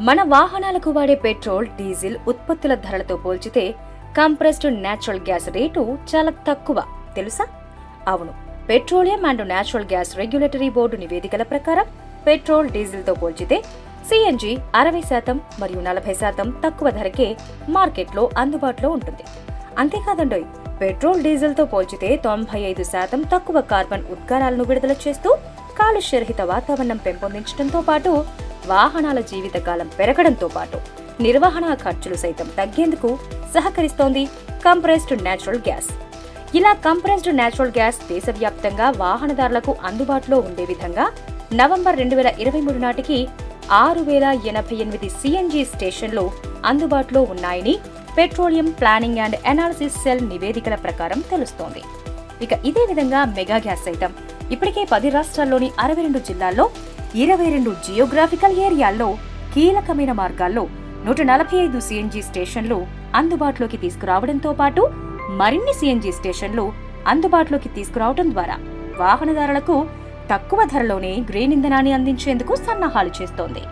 మన వాహనాలకు వాడే పెట్రోల్ డీజిల్ ఉత్పత్తుల ధరలతో పోల్చితే కంప్రెస్డ్ నేచురల్ గ్యాస్ రేటు చాలా తక్కువ. తెలుసా? అవును. Petroleum and natural gas regulatory board నివేదికల ప్రకారం పెట్రోల్ డీజిల్తో పోల్చితే సిఎన్జి అరవై శాతం మరియు నలభై శాతం తక్కువ ధరకే మార్కెట్లో అందుబాటులో ఉంటుంది. అంతేకాదండోయ్ పెట్రోల్ డీజిల్తో పోల్చితే తొంభై ఐదు శాతం తక్కువ కార్బన్ ఉద్గారాలను విడుదల చేస్తూ కాలుష్యరహిత వాతావరణం పెంపొందించడంతో పాటు వాహనాల జీవితకాలం పెరగడంతో పాటు నిర్వహణ ఖర్చులు సైతం తగ్గేందుకు సహకరిస్తోంది కంప్రెస్డ్ నేచురల్ గ్యాస్. ఇలా కంప్రెస్డ్ నేచురల్ గ్యాస్ దేశవ్యాప్తంగా వాహనదారులకు అందుబాటులో ఉండే విధంగా నవంబర్ రెండు వేల ఇరవై మూడు నాటికి ఆరు వేల ఎనభై ఎనిమిది సిఎన్జి స్టేషన్లు అందుబాటులో ఉన్నాయని petroleum planning and analysis cell నివేదికల ప్రకారం తెలుస్తోంది. ఇక ఇదే విధంగా మెగా గ్యాస్ సైతం ఇప్పటికే పది రాష్ట్రాల్లోని అరవై రెండు జిల్లాల్లో ఇరవై రెండు జియోగ్రాఫికల్ ఏరియాల్లో కీలకమైన మార్గాల్లో నూట నలభై ఐదు సిఎన్జి స్టేషన్లు అందుబాటులోకి తీసుకురావడంతో పాటు మరిన్ని సిఎన్జి స్టేషన్లు అందుబాటులోకి తీసుకురావడం ద్వారా వాహనదారులకు తక్కువ ధరలోనే గ్రీన్ ఇంధనాన్ని అందించేందుకు సన్నాహాలు చేస్తోంది.